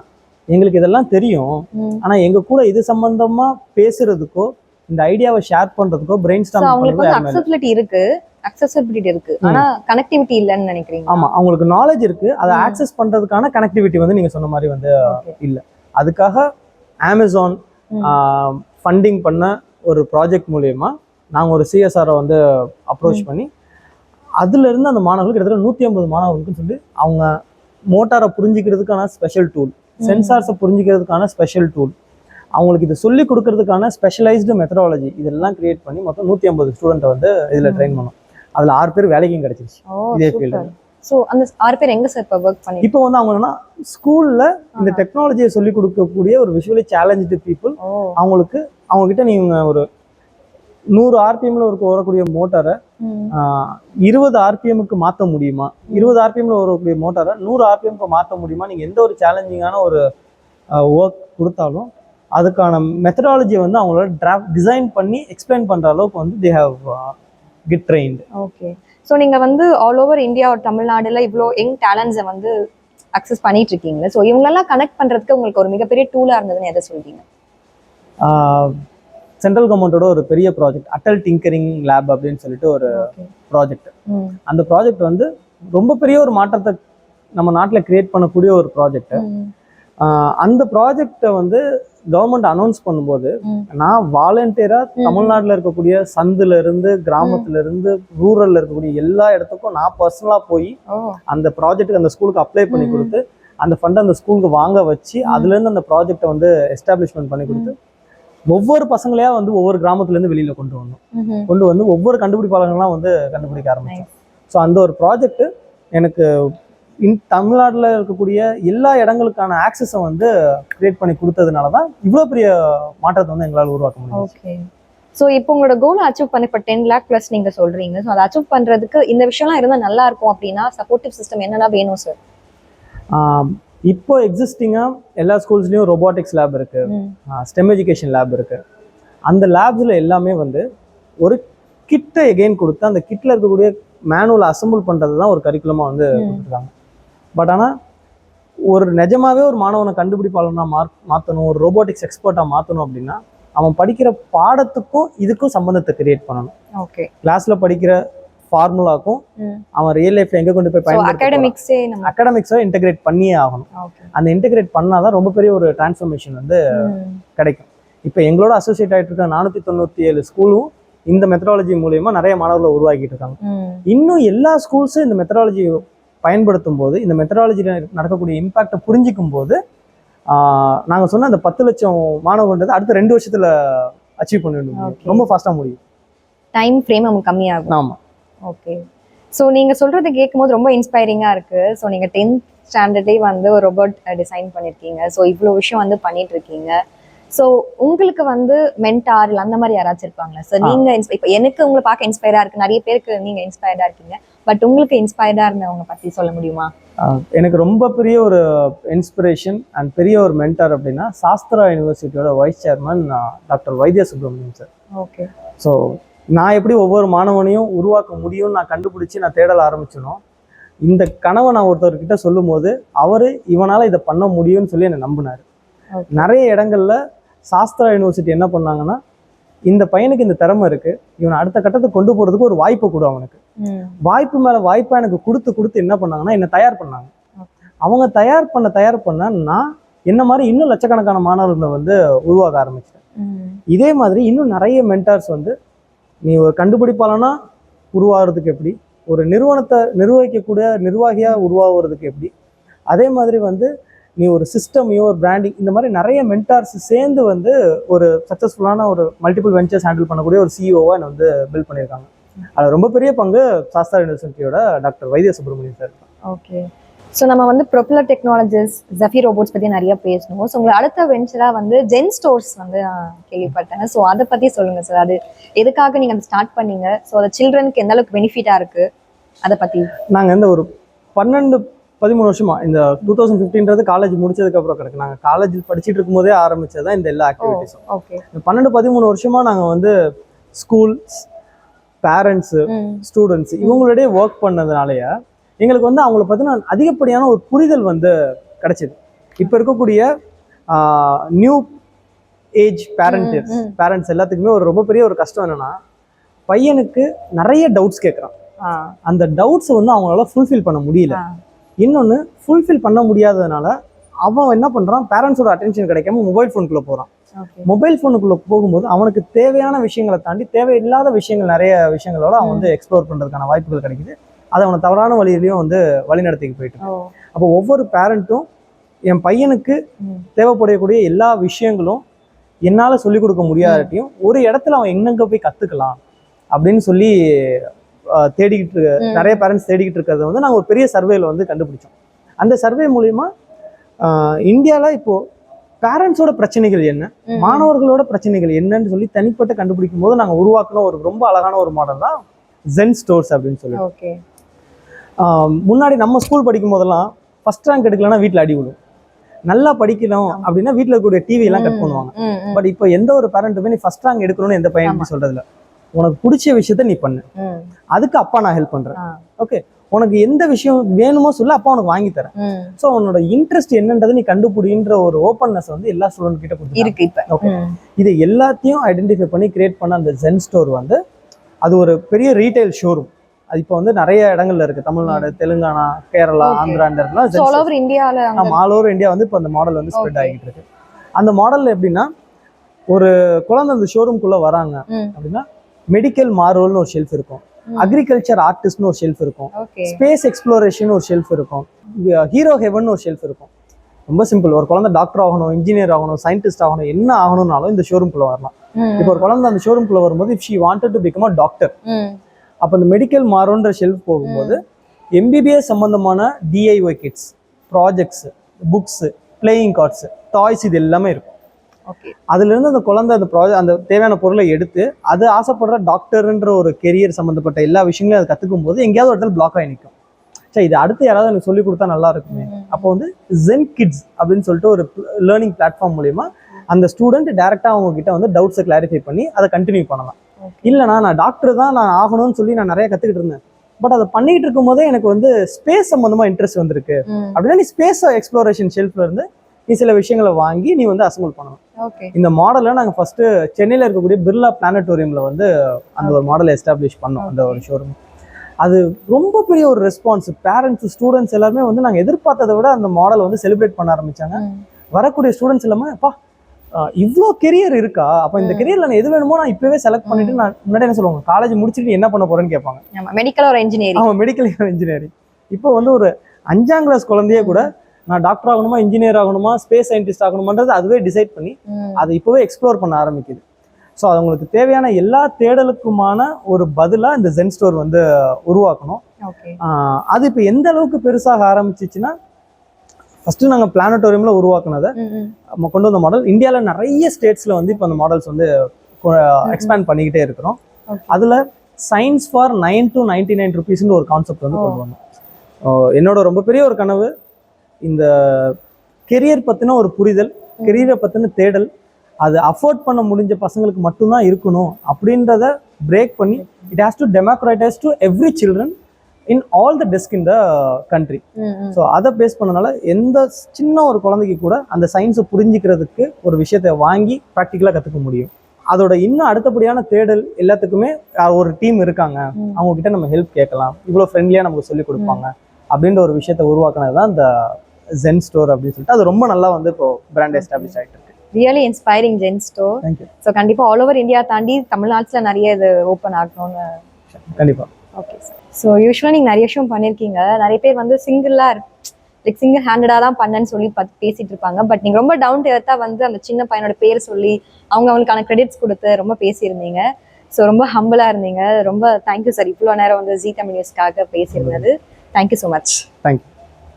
எங்களுக்கு இதெல்லாம் தெரியும். ஆனா எங்க கூட இது சம்பந்தமா பேசுறதுக்கோ இந்த ஐடியாவை ஷேர் பண்றதுக்கோ பிரெயின் ஸ்டாம் அவங்களுக்கு வந்து இல்ல. அக்சசிபிலிட்டி இருக்கு அக்சசிபிலிட்டி இருக்கு. ஆனா கனெக்டிவிட்டி இல்லைன்னு நினைக்கிறீங்க ஆமா அவங்களுக்கு நாலேஜ் இருக்கு அதை. ஆக்சஸ் பண்றதுக்கான கனெக்டிவிட்டி வந்து நீங்க சொன்ன மாதிரி வந்து ஓகே அதுக்காக அமேசான். ஃபண்டிங் பண்ண ஒரு ப்ராஜெக்ட் மூலயமா நாங்கள் ஒரு சிஎஸ்ஆரை வந்து அப்ரோச் பண்ணி அதுல இருந்து அந்த மாணவர்கள் கிட்டத்தட்ட நூற்றி ஐம்பது மாணவர்களுக்கு சொல்லி அவங்க மோட்டாரை புரிஞ்சுக்கிறதுக்கான ஸ்பெஷல் டூல் சென்சார்ஸை புரிஞ்சுக்கிறதுக்கான ஸ்பெஷல் டூல் அவங்களுக்கு இதை சொல்லி கொடுக்கறதுக்கான ஸ்பெஷலைஸ்டு மெத்தடாலஜி இதெல்லாம் கிரியேட் பண்ணி மொத்தம் நூற்றி ஐம்பது ஸ்டூடெண்ட்டை வந்து இதில். ட்ரெயின் பண்ணோம். அதில் ஆறு பேர் வேலைக்கும் கிடைச்சிருச்சு. இதே field. சோ அந்த ஆறு பேர் எங்க சார் இப்ப ஒர்க் பண்ணி இப்போ வந்து அவங்க என்னன்னா ஸ்கூல்ல இந்த டெக்னாலஜியை சொல்லி கொடுக்கக்கூடிய ஒரு விஷுவலி சேலஞ்சு பீப்புள் அவங்களுக்கு அவங்க கிட்ட நீங்க ஒரு நூறு ஆர்பிஎம்ல ஒரு வரக்கூடிய மோட்டாரை. இருபது ஆர்பிஎம்க்கு மாற்ற முடியுமா? இருபது ஆர்பிஎம்ல வரக்கூடிய மோட்டாரை நூறு ஆர்பிஎம்க்கு மாற்ற முடியுமா? நீங்க எந்த ஒரு சேலஞ்சிங்கான ஒரு ஒர்க் கொடுத்தாலும் அதுக்கான மெத்தடாலஜியை வந்து அவங்களோட டிராஃப்ட் டிசைன் பண்ணி எக்ஸ்பிளைன் பண்ற அளவுக்கு வந்து they have get trained okay so நீங்க வந்து ஆல் ஓவர் இந்தியா ஒரு தமிழ்நாடுல இவ்வளோ யங் டேலண்ட்ஸை வந்து அக்சஸ் பண்ணிட்டு இருக்கீங்க ஸோ இவங்களெல்லாம் கனெக்ட் பண்றதுக்கு உங்களுக்கு ஒரு மிகப்பெரிய டூலா இருந்ததுன்னு எதை சொல்றீங்க? சென்ட்ரல் கவர்மெண்ட்டோட ஒரு பெரிய ப்ராஜெக்ட் அட்டல் டிங்கரிங் லேப் அப்படின்னு சொல்லிட்டு ஒரு ப்ராஜெக்ட் அந்த ப்ராஜெக்ட் வந்து ரொம்ப பெரிய ஒரு மாற்றத்தை நம்ம நாட்டில் கிரியேட் பண்ணக்கூடிய ஒரு ப்ராஜெக்ட் அந்த ப்ராஜெக்டை வந்து கவர்மெண்ட் அனௌன்ஸ் பண்ணும்போது. நான் வாலண்டியரா ம். தமிழ்நாட்டில் இருக்கக்கூடிய சந்துல இருந்து கிராமத்துல இருந்து ரூரல்ல இருக்கக்கூடிய எல்லா இடத்துக்கும் நான் பர்சனலா போய் அந்த ப்ராஜெக்ட்டுக்கு அந்த ஸ்கூலுக்கு அப்ளை பண்ணி. கொடுத்து அந்த ஃபண்டை அந்த ஸ்கூலுக்கு வாங்க வச்சு ம். அதுல இருந்து அந்த ப்ராஜெக்டை வந்து எஸ்டாப்ளிஷ்மெண்ட் பண்ணி கொடுத்து ஒவ்வொரு பசங்களையா வந்து ஒவ்வொரு கிராமத்துல இருந்து வெளியில கொண்டு வந்தோம் ம்ஹும். கொண்டு வந்து ஒவ்வொரு கண்டுபிடிப்பாளர்கள்லாம் வந்து கண்டுபிடிக்க ஆரம்பிச்சோம். ஸோ அந்த ஒரு ப்ராஜெக்ட் எனக்கு இன் தமிழ்நாட்டில் இருக்கக்கூடிய எல்லா இடங்களுக்கான ஆக்சஸை வந்து கிரியேட் பண்ணி கொடுத்ததுனால தான் இவ்வளோ பெரிய மாற்றத்தை வந்து எங்களால் உருவாக்க முடியும் ஓகே ஸோ இப்போ உங்களோட கோல் அச்சீவ் பண்ண இப்போ டென் லேக் ப்ளஸ் நீங்க சொல்றீங்க. ஸோ அதை அச்சீவ் பண்றதுக்கு இந்த விஷயம்லாம் இருந்தால் நல்லா இருக்கும் அப்படின்னா சப்போர்ட்டிவ் சிஸ்டம் என்னென்ன வேணும் சார் இப்போ எக்ஸிஸ்டிங்காக எல்லா ஸ்கூல்ஸ்லேயும் robotics லேப் இருக்கு. ஸ்டெம் எஜுகேஷன் லேப் இருக்கு. அந்த லேப்ஸில் எல்லாமே வந்து ஒரு கிட்டை எகெயின் கொடுத்து அந்த கிட்டில் இருக்கக்கூடிய மேனுவல் அசெம்பிள் பண்ணுறது தான் ஒரு கரிக்குலமாக வந்து கொடுத்துருக்காங்க. பட் ஆனால் ஒரு நிஜமாவே ஒரு மாணவனை கண்டுபிடிப்பாளனா மார்க் மாற்றணும் ஒரு ரோபோட்டிக்ஸ் எக்ஸ்பர்ட்டாக மாற்றணும் அப்படின்னா அவன் படிக்கிற பாடத்துக்கும் இதுக்கும் சம்மந்தத்தை கிரியேட் பண்ணணும். ஓகே கிளாஸில் படிக்கிற ஃபார்முலாக்கும். அவன் ரியல் லைஃப்ல எங்கே கொண்டு போய் பயன்படுத்த அகாடமிக்ஸே இன்டெகிரேட் பண்ணியே ஆகணும். அந்த இன்டெகிரேட் பண்ணாதான் ரொம்ப பெரிய ஒரு டிரான்ஸ்ஃபர்மேஷன் வந்து கிடைக்கும். இப்போ எங்களோட அசோசியேட் ஆகிட்டு இருக்க நானூற்றி தொண்ணூற்றி ஏழு ஸ்கூலும் இந்த மெத்தடாலஜி மூலியமா நிறைய மாணவர்களை உருவாக்கிட்டு இருக்காங்க. இன்னும் எல்லா ஸ்கூல்ஸும் இந்த மெத்தடாலஜி பயன்படுத்தும் போது இந்த மெத்தடாலஜியில் நடக்கக்கூடிய இம்பாக்டை புரிஞ்சிக்கும் போது நாங்கள் சொன்ன அந்த பத்து லட்சம் மாணவர்கள்ன்றது அடுத்த ரெண்டு வருஷத்துல அச்சீவ் பண்ண முடியும். ரொம்ப ஃபாஸ்ட்டாக முடியும். டைம் ஃப்ரேம் நமக்கு கம்மியாகும். ஆமாம் ஓகே ஸோ நீங்க சொல்றது கேட்கும்போது ரொம்ப இன்ஸ்பைரிங்கா இருக்கு. ஸோ நீங்க டென்த் ஸ்டாண்டர்டே வந்து ஒரு ரோபோட் டிசைன் பண்ணிருக்கீங்க. ஸோ இவ்வளோ விஷயம் வந்து பண்ணிட்டு இருக்கீங்க ஸோ உங்களுக்கு வந்து மென்டார் இல்லை அந்த மாதிரி யாராச்சும் இருப்பாங்களா? சார் ஆ. நீங்க insp- இப்ப எனக்கு உங்களை பார்க்க இன்ஸ்பயரா இருக்கு. நிறைய பேருக்கு நீங்க இன்ஸ்பயர்டா இருக்கீங்க. பட் உங்களுக்கு இன்ஸ்பயர்டா இருந்தவங்க பத்தி சொல்ல முடியுமா? எனக்கு ரொம்ப பெரிய ஒரு இன்ஸ்பிரேஷன் அண்ட் பெரிய ஒரு மென்டார் அப்படின்னா Sastra யூனிவர்சிட்டியோட vice chairman doctor Vaidya Subramaniam sir. Okay so நான் எப்படி ஒவ்வொரு மாணவனையும் உருவாக்க முடியும்னு நான் கண்டுபிடிச்சி நான் தேடல ஆரம்பிச்சனோ இந்த கனவை நான் ஒருத்தர்கிட்ட சொல்லும்போது அவர் இவனால் இதை பண்ண முடியும்னு சொல்லி என்னை நம்பினார். நிறைய இடங்கள்ல சாஸ்திரா யூனிவர்சிட்டி என்ன பண்ணாங்கன்னா இந்த பையனுக்கு இந்த திறமை இருக்கு இவனை அடுத்த கட்டத்துக்கு கொண்டு போறதுக்கு ஒரு வாய்ப்பை கொடு அவனுக்கு. வாய்ப்பு மேல வாய்ப்பா எனக்கு கொடுத்து கொடுத்து என்ன பண்ணாங்கன்னா என்னை தயார் பண்ணாங்க. அவங்க தயார் பண்ண தயார் பண்ண நான் என்ன மாதிரி இன்னும் லட்சக்கணக்கான மாணவர்களை வந்து உருவாக்க ஆரம்பிச்சிட்டேன். இதே மாதிரி இன்னும் நிறைய மென்டார்ஸ் வந்து நீ ஒரு கண்டுபிடிப்பாளனா உருவாகிறதுக்கு எப்படி? ஒரு நிறுவனத்தை நிர்வகிக்கக்கூடிய நிர்வாகியாக உருவாகிறதுக்கு எப்படி? அதே மாதிரி வந்து நீ ஒரு சிஸ்டமையோ ஒரு பிராண்டிங் இந்த மாதிரி நிறைய மென்டார்ஸ் சேர்ந்து வந்து ஒரு சக்ஸஸ்ஃபுல்லான ஒரு மல்டிபிள் வெஞ்சர்ஸ் ஹேண்டில் பண்ணக்கூடிய ஒரு சிஇஓவாக என்னை வந்து பில்ட் பண்ணியிருக்காங்க. அது ரொம்ப பெரிய பங்கு சாஸ்தா யூனிவர்சிட்டியோட டாக்டர் வைத்திய சுப்பிரமணியன் சார் ஓகே ஸோ நம்ம வந்து ப்ரொப்பலர் டெக்னாலஜிஸ் ஜெஃபி ரோபோட்ஸ் பற்றி நிறைய பேசணும். ஸோ உங்களை அடுத்த வெஞ்சராக வந்து ஜென் ஸ்டோர்ஸ் வந்து நான் கேள்விப்பட்டேன். ஸோ அதை பற்றி சொல்லுங்கள் சார் அது எதுக்காக நீங்கள் அதை ஸ்டார்ட் பண்ணீங்க? ஸோ அது சில்ட்ரனுக்கு எந்த அளவுக்கு பெனிஃபிட்டாக இருக்குது அதை பற்றி நாங்கள் இந்த ஒரு பன்னெண்டு பதிமூணு வருஷமா இந்த டூ தௌசண்ட் ஃபிஃப்டின்றது காலேஜ் முடிச்சதுக்கு அப்புறம் கிடக்கு. நாங்கள் காலேஜ் படிச்சுட்டு இருக்கும்போதே ஆரம்பிச்சது தான் இந்த எல்லா ஆக்டிவிட்டிஸும் ஓகே இந்த பன்னெண்டு பதிமூணு வருஷமா நாங்கள் வந்து ஸ்கூல்ஸ் பேரண்ட்ஸு ஸ்டூடெண்ட்ஸ் இவங்களோடய ஒர்க் பண்ணதுனாலயே எங்களுக்கு வந்து அவங்கள பற்றின அதிகப்படியான ஒரு புரிதல் வந்து கிடைச்சிது. இப்போ இருக்கக்கூடிய நியூ ஏஜ் பேரண்ட். பேரண்ட்ஸ் எல்லாத்துக்குமே ஒரு ரொம்ப பெரிய ஒரு கஷ்டம் என்னன்னா பையனுக்கு நிறைய டவுட்ஸ் கேட்குறான் அந்த டவுட்ஸை வந்து அவங்களால ஃபுல்ஃபில் பண்ண முடியல. இன்னொன்று ஃபுல்ஃபில் பண்ண முடியாததுனால அவன் என்ன பண்ணுறான் பேரண்ட்ஸோட அட்டென்ஷன் கிடைக்காம மொபைல் ஃபோனுக்குள்ளே போகிறான் மொபைல் ஃபோனுக்குள்ளே போகும்போது அவனுக்கு தேவையான விஷயங்களை தாண்டி தேவையில்லாத விஷயங்கள் நிறைய விஷயங்களோட அவன் வந்து எக்ஸ்ப்ளோர் பண்ணுறதுக்கான வாய்ப்புகள் கிடைக்குது. அதை அவனை தவறான வழியிலையும் வந்து வழிநடத்திக்கு போயிட்டு ஓ. அப்போ ஒவ்வொரு பேரண்ட்டும் என் பையனுக்கு தேவைப்படக்கூடிய எல்லா விஷயங்களும் என்னால் சொல்லிக் கொடுக்க முடியாதட்டையும் ஒரு இடத்துல அவன் எங்கெங்க போய் கற்றுக்கலாம் அப்படின்னு சொல்லி தேடிக்கிட்டு இருக்க. நிறைய பேரண்ட்ஸ் தேடிக்கிட்டு இருக்கிறத வந்து நாங்கள் ஒரு பெரிய சர்வேல வந்து கண்டுபிடிச்சோம். அந்த சர்வே மூலிமா இந்தியாவில் இப்போ பேரண்ட்ஸோட பிரச்சனைகள் என்ன. மாணவர்களோட பிரச்சனைகள் என்னன்னு சொல்லி தனிப்பட்ட கண்டுபிடிக்கும் போது நாங்கள் உருவாக்குன ஒரு ரொம்ப அழகான ஒரு மாடல் தான் ஜென் ஸ்டோர்ஸ் அப்படின்னு சொல்லி முன்னாடி நம்ம ஸ்கூல் படிக்கும் போதெல்லாம் ஃபர்ஸ்ட் ரேங்க் எடுக்கலன்னா வீட்டில் அடி விடும் நல்லா படிக்கணும் அப்படின்னா வீட்டில் இருக்கக்கூடிய டிவி எல்லாம் கட் பண்ணுவாங்க. பட் இப்போ எந்த ஒரு பேரண்ட்டுமே நீ ஃபர்ஸ்ட் ரேங்க் எடுக்கணும்னு எந்த பையன் சொல்றதில்ல. உனக்கு பிடிச்ச விஷயத்த நீ பண்ணு. அதுக்கு அப்பா நான் ஹெல்ப் பண்றேன். ஓகே உனக்கு எந்த விஷயம் வேணுமோ சொல்ல அப்பா உனக்கு வாங்கி தரேன். ஸோ உன்னோட இன்ட்ரெஸ்ட் என்னன்றதை நீ கண்டுபிடின்ற ஒரு ஓப்பன்னஸ் வந்து எல்லா ஸ்டூடெண்ட் கிட்ட இருக்கு இப்போ. ம். இது எல்லாத்தையும் ஐடென்டிஃபை பண்ணி கிரியேட் பண்ண அந்த ஜென் ஸ்டோர் வந்து அது ஒரு பெரிய ரீட்டைல் ஷோரூம் அது இப்போ வந்து நிறைய இடங்கள்ல இருக்கு. தமிழ்நாடு தெலுங்கானா கேரளா. ஆந்திரா இந்த இடத்துல ஆல் ஓவர் இந்தியாவில் ஆமா ஆல் ஓவர் இந்தியா வந்து இப்போ அந்த மாடல் வந்து ஸ்ப்ரெட். ஆகிட்டு இருக்கு. அந்த மாடல்ல எப்படின்னா ஒரு குழந்தை அந்த ஷோரூம்குள்ள வராங்க அப்படின்னா மெடிக்கல் மார்வல்னு ஒரு ஷெல்ஃப் இருக்கும். அக்ரிகல்ச்சர் ஆர்டிஸ்ட்னு ஒரு ஷெல்ஃப் இருக்கும். ஸ்பேஸ் எக்ஸ்ப்ளோரேஷன் ஒரு ஷெல்ஃப் இருக்கும். ஹீரோ ஹெவன் ஒரு ஷெல்ஃப் இருக்கும். ரொம்ப சிம்பிள் ஒரு குழந்தை டாக்டர் ஆகணும் இன்ஜினியர் ஆகணும் சயின்டிஸ்ட் ஆகணும் என்ன ஆகணும்னாலும் இந்த ஷோரூம்குள்ள வரலாம். இப்போ ஒரு குழந்தை அந்த ஷோரூம்குள்ள வரும்போது if she wanted to become a doctor அப்போ இந்த மெடிக்கல் மாறுன்ற ஷெல்ஃப் போகும்போது எம்பிபிஎஸ் சம்மந்தமான DIY kits projects books playing cards toys இது எல்லாமே இருக்கும். ஓகே அதுலேருந்து அந்த குழந்தை அந்த ப்ராஜெக்ட் அந்த தேவையான பொருளை எடுத்து அது ஆசைப்படுற டாக்டர்ன்ற ஒரு கெரியர் சம்மந்தப்பட்ட எல்லா விஷயங்களையும் அது கற்றுக்கும் போது எங்கேயாவது ஒரு இடத்துல பிளாக் ஆகி நிற்கும் சரி இது அடுத்து யாராவது எனக்கு சொல்லி கொடுத்தா நல்லா இருக்குமே. அப்போ வந்து ஜென் கிட்ஸ் அப்படின்னு சொல்லிட்டு ஒரு லேர்னிங் பிளாட்ஃபார்ம் மூலியமா அந்த ஸ்டூடெண்ட் டேரெக்டாக அவங்க கிட்ட வந்து டவுட்ஸை கிளாரிஃபை பண்ணி அதை கண்டினியூ பண்ணலாம். இல்லைனா நான் டாக்டர் தான் நான் ஆகணும்னு சொல்லி நான் நிறைய கற்றுக்கிட்டு இருந்தேன். பட் அதை பண்ணிட்டு இருக்கும் போதே எனக்கு வந்து ஸ்பேஸ் சம்மந்தமா இன்ட்ரெஸ்ட் வந்திருக்கு. அப்படின்னா நீ ஸ்பேஸ் எக்ஸ்ப்ளோரேஷன் ஷெல்ஃப்ல இருந்து நீ சில விஷயங்களை வாங்கி நீ வந்து அசம்பிள் பண்ணணும். இந்த மாடலை நாங்கள் ஃபர்ஸ்ட் சென்னையில் இருக்கக்கூடிய பிர்லா பிளானட்டோரியமில் வந்து அந்த ஒரு மாடலை எஸ்டாப்ளிஷ் பண்ணோம் அந்த ஒரு ஷோரூம் அது ரொம்ப பெரிய ஒரு ரெஸ்பான்ஸ் பேரண்ட்ஸ் ஸ்டூடெண்ட்ஸ் எல்லாருமே வந்து நாங்கள் எதிர்பார்த்ததை விட அந்த மாடலை வந்து செலிப்ரேட் பண்ண ஆரம்பிச்சாங்க. வரக்கூடிய ஸ்டூடெண்ட்ஸ் எல்லாமே அப்பா இவ்வளோ கெரியர் இருக்கா? அப்போ இந்த. கெரியர்ல நான் எது வேணுமோ நான் இப்பவே செலக்ட் பண்ணிட்டு நான் முன்னாடி என்ன சொல்லுவாங்க? காலேஜ் முடிச்சுட்டு என்ன பண்ண போறேன்னு கேட்பாங்க. மெடிக்கல் ஒரு இன்ஜினியரிங் அவன் மெடிக்கல் இன்ஜினியரிங் இப்போ வந்து ஒரு அஞ்சாம் கிளாஸ் குழந்தையே கூட நான் டாக்டர் ஆகணுமா இன்ஜினியர் ஆகணுமா ஸ்பேஸ் சயின்டிஸ்ட் ஆகணுமான்றது அதுவே டிசைட் பண்ணி அதை இப்போவே எக்ஸ்ப்ளோர் பண்ண ஆரம்பிக்குது. ஸோ அவங்களுக்கு தேவையான எல்லா தேடலுக்குமான ஒரு பதிலாக இந்த ஜென் ஸ்டோர் வந்து உருவாக்கணும். அது இப்போ எந்த அளவுக்கு பெருசாக ஆரம்பிச்சிச்சுன்னா ஃபஸ்ட்டு நாங்கள் பிளானட்டோரியமில் உருவாக்குனதை நம்ம கொண்டு வந்த மாடல் இந்தியாவில் நிறைய ஸ்டேட்ஸில் வந்து இப்போ அந்த மாடல்ஸ் வந்து எக்ஸ்பேண்ட் பண்ணிக்கிட்டே இருக்கிறோம். அதில் science for nine to ninety nine ருபீஸ்னு ஒரு கான்செப்ட் வந்து. கொண்டு வந்தோம். என்னோட ரொம்ப பெரிய ஒரு கனவு இந்த கெரியர் பற்றின ஒரு புரிதல் கெரியரை பற்றின தேடல் அது அஃபோர்ட் பண்ண முடிஞ்ச பசங்களுக்கு மட்டும்தான் இருக்கணும் அப்படின்றத பிரேக் பண்ணி it has to democratise to every children in all the desk in the country so அதை பேஸ் பண்ணனால எந்த சின்ன ஒரு குழந்தைக்கு கூட அந்த சயின்ஸை புரிஞ்சிக்கிறதுக்கு ஒரு விஷயத்தை வாங்கி ப்ராக்டிக்கலாக கற்றுக்க முடியும். அதோட இன்னும் அடுத்தபடியான தேடல் எல்லாத்துக்குமே ஒரு டீம் இருக்காங்க. அவங்க கிட்ட நம்ம ஹெல்ப் கேட்கலாம். இவ்வளோ ஃப்ரெண்ட்லியாக நமக்கு சொல்லி கொடுப்பாங்க. அப்படின்ற ஒரு விஷயத்தை உருவாக்குனது தான் இந்த ஜென் ஸ்டோர் அப்படின்னு சொல்லிட்டு. அது ரொம்ப நல்லா வந்து இப்போ பிராண்ட் எஸ்டாப்ளிஷ் ஆகிட்டு இருக்கு. Really inspiring gen store so கண்டிப்பா ஆல் ஓவர் இந்தியா தாண்டி தமிழ்நாட்டுல நிறைய இது ஓப்பன் ஆகணும்னு கண்டிப்பாக ஓகே சார் ஸோ யூஸ்வலாக நீங்கள் நிறைய விஷயம் பண்ணியிருக்கீங்க நிறைய பேர் வந்து சிங்கிளாக லைக் சிங்கிள் ஹேண்டடாக தான் பண்ணேன்னு சொல்லி பார்த்து பேசிட்டு இருப்பாங்க. பட் நீங்கள் ரொம்ப டவுன் டு எர்த்தாக வந்து அந்த சின்ன பையனோட பேர் சொல்லி அவங்க அவங்களுக்கான கிரெடிட்ஸ் கொடுத்து ரொம்ப பேசியிருந்தீங்க. ஸோ ரொம்ப ஹம்பிளாக இருந்தீங்க. ரொம்ப தேங்க்யூ சார் இவ்வளோ நேரம் வந்து ஜி தமிழ் நியூஸ்க்காக பேசியிருந்தது. Thank you so much thank you